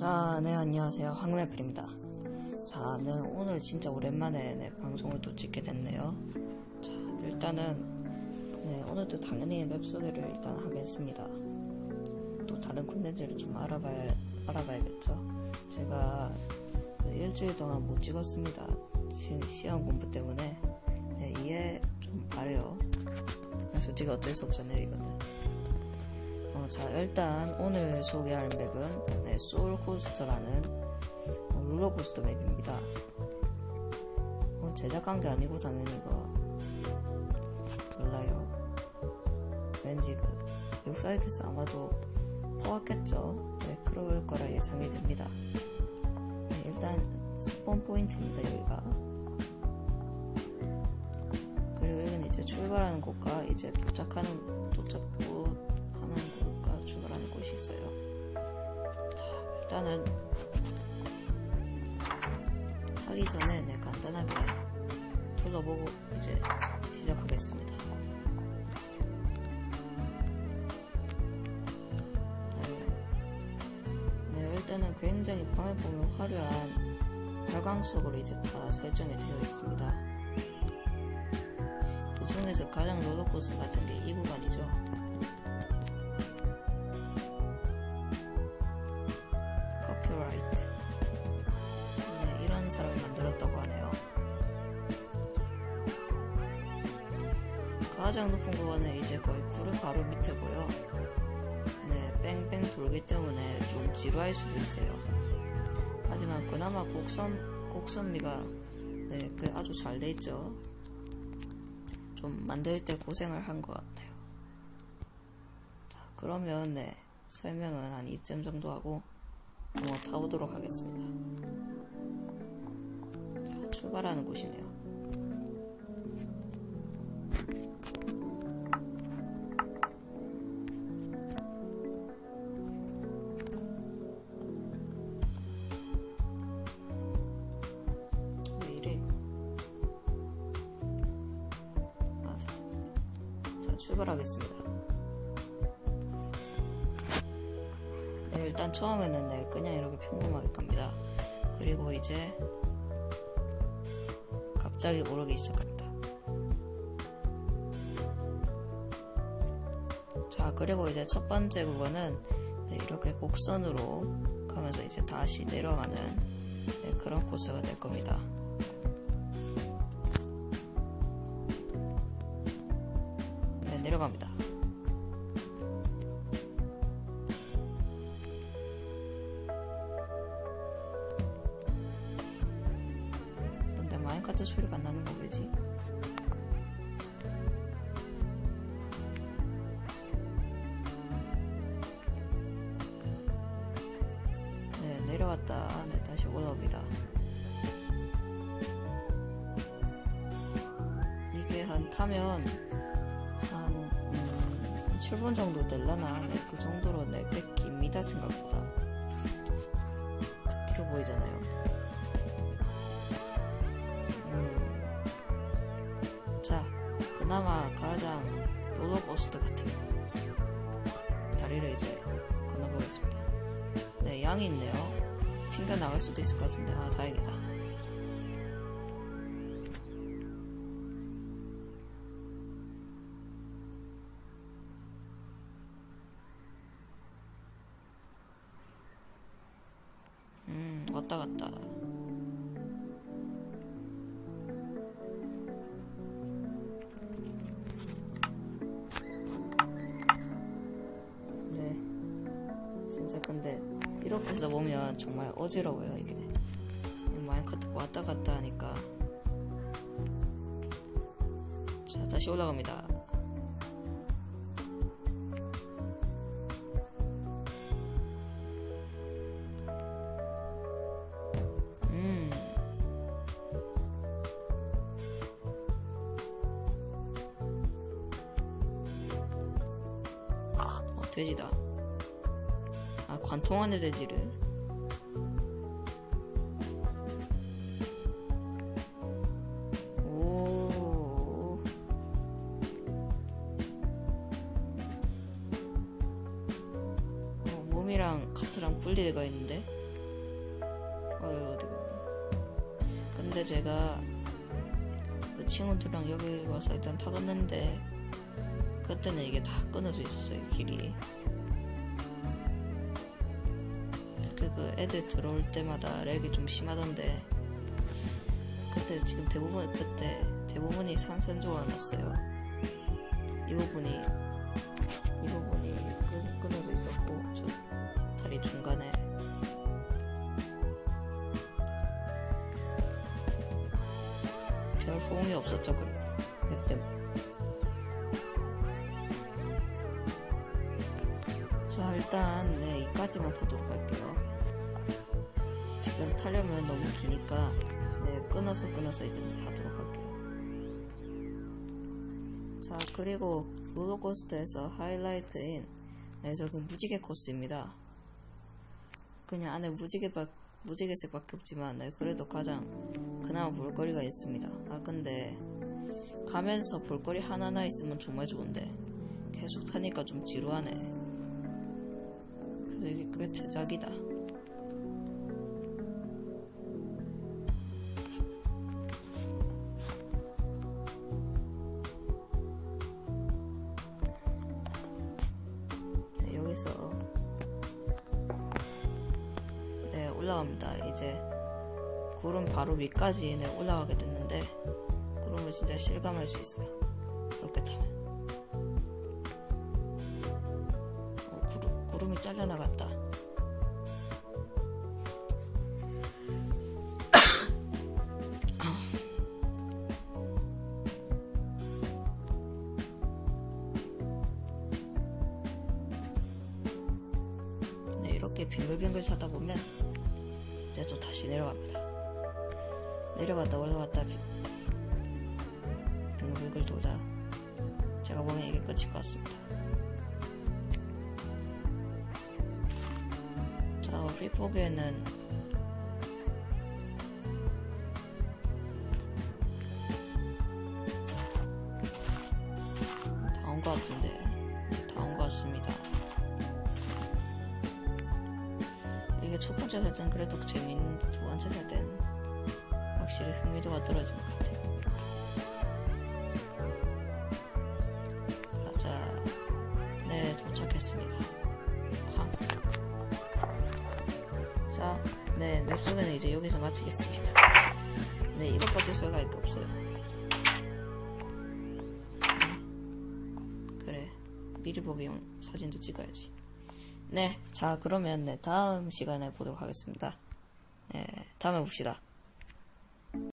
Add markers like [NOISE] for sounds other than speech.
자, 네, 안녕하세요. 황매플입니다. 자, 네, 오늘 진짜 오랜만에 네, 방송을 또 찍게 됐네요. 자, 일단은, 네, 오늘도 당연히 맵 소개를 일단 하겠습니다. 또 다른 콘텐츠를 좀 알아봐야, 알아봐야겠죠. 제가 그 일주일 동안 못 찍었습니다. 시, 시험 공부 때문에. 네, 이해 좀 바래요. 솔직히 어쩔 수 없잖아요, 이거는. 어, 자, 일단 오늘 소개할 맵은 네, 소울코스터라는 어, 롤러코스터 맵입니다. 어, 제작한 게 아니고 당연히 이거 몰라요. 왠지 그 외국 사이트에서 아마도 퍼왔겠죠. 네, 그럴 거라 예상이 됩니다. 네, 일단 스폰 포인트입니다, 여기가. 그리고 여기는 이제 출발하는 곳과 이제 도착하는 곳과 있어요. 자, 일단은 타기 전에 네, 간단하게 둘러보고 이제 시작하겠습니다. 네, 네 일단은 굉장히 밤에 보면 화려한 발광석으로 이제 다 설정이 되어 있습니다. 그 중에서 가장 롤러코스터 같은 게 이 구간이죠. 커피라이트. 네, 이런 사람이 만들었다고 하네요. 가장 높은 구간은 이제 거의 구름 바로 밑에고요. 네, 뺑뺑 돌기 때문에 좀 지루할 수도 있어요. 하지만 그나마 곡선, 곡선미가 네, 꽤 아주 잘 돼 있죠. 좀 만들 때 고생을 한 것 같아요. 자, 그러면 네, 설명은 한 이쯤 정도 하고 한번 타보도록 하겠습니다. 자, 출발하는 곳이네요. 아, 출발하겠습니다. 일단 처음에는 네, 그냥 이렇게 평범하게 갑니다. 그리고 이제 갑자기 오르기 시작합니다. 자, 그리고 이제 첫 번째 구간은 네, 이렇게 곡선으로 가면서 이제 다시 내려가는 네, 그런 코스가 될 겁니다. 마인카트 소리가 안 나는 거 왜지? 네, 내려갔다. 네, 다시 올라옵니다. 이게 한 타면 한 음, 7분 정도 될라나 네, 그 정도로 네, 꽤 깁니다 생각보다 딱 길어 보이잖아요 그나마 가장 롤러코스터 같은 다리를 이제 건너보겠습니다. 네 양이 있네요. 튕겨 나갈 수도 있을 것 같은데. 아 다행이다. 음, 왔다 갔다. 보면 정말 어지러워요, 이게. 마인카트 왔다 갔다 하니까. 자, 다시 올라갑니다. 음. 어, 돼지다. 아, 관통 안에 돼지를. 카트랑 분리되어 있는데? 어휴 어디고. 근데 제가 그 친구들이랑 여기 와서 일단 타봤는데 그때는 이게 다 끊어져 있었어요 길이. 그 애들 들어올 때마다 렉이 좀 심하던데 그때 지금 대부분 그때 대부분이 산산조각 났어요. 이 부분이 이 부분이 끊, 끊어져 있었고 저 다리 중간에. 별 호응이 없었죠 그래서. 그때 자 일단 네 이까지만 타도록 할게요. 지금 타려면 너무 기니까 네 끊어서 끊어서 이제 타도록 할게요. 자 그리고 롤러코스터에서 하이라이트인 네 저기 무지개 코스입니다 그냥 안에 무지개밖 무지개색밖에 없지만 네, 그래도 가장 그나마 볼거리가 있습니다. 아 근데 가면서 볼거리 하나하나 있으면 정말 좋은데 계속 타니까 좀 지루하네. 그래도 이게 꽤 제작이다. 네, 여기서 올라갑니다. 이제 구름 바로 위까지 네, 올라가게 됐는데 구름을 진짜 실감할 수 있어요. 이렇게 타면. 어, 구름, 구름이 잘려나갔다. [COUGHS] 네, 이렇게 빙글빙글 타다 보면 이제 또 다시 내려갑니다. 내려갔다 올라갔다 비- 빙글빙글 돌다 제가 보기엔 이게 끝일 것 같습니다. 자, 우리 보기에는 다온 것 같은데 다온 것 같습니다. 첫 번째 살 때는 그래도 재밌는데 두 번째 살 때는 확실히 흥미도가 떨어지는 것 같아요. 가자. 네, 도착했습니다. 쾅. 자, 네, 맵소개는 이제 여기서 마치겠습니다. 네, 이것밖에 소개할 게 없어요. 네. 그래, 미리 보기용 사진도 찍어야지. 네, 자, 그러면 네, 다음 시간에 보도록 하겠습니다. 네, 다음에 봅시다.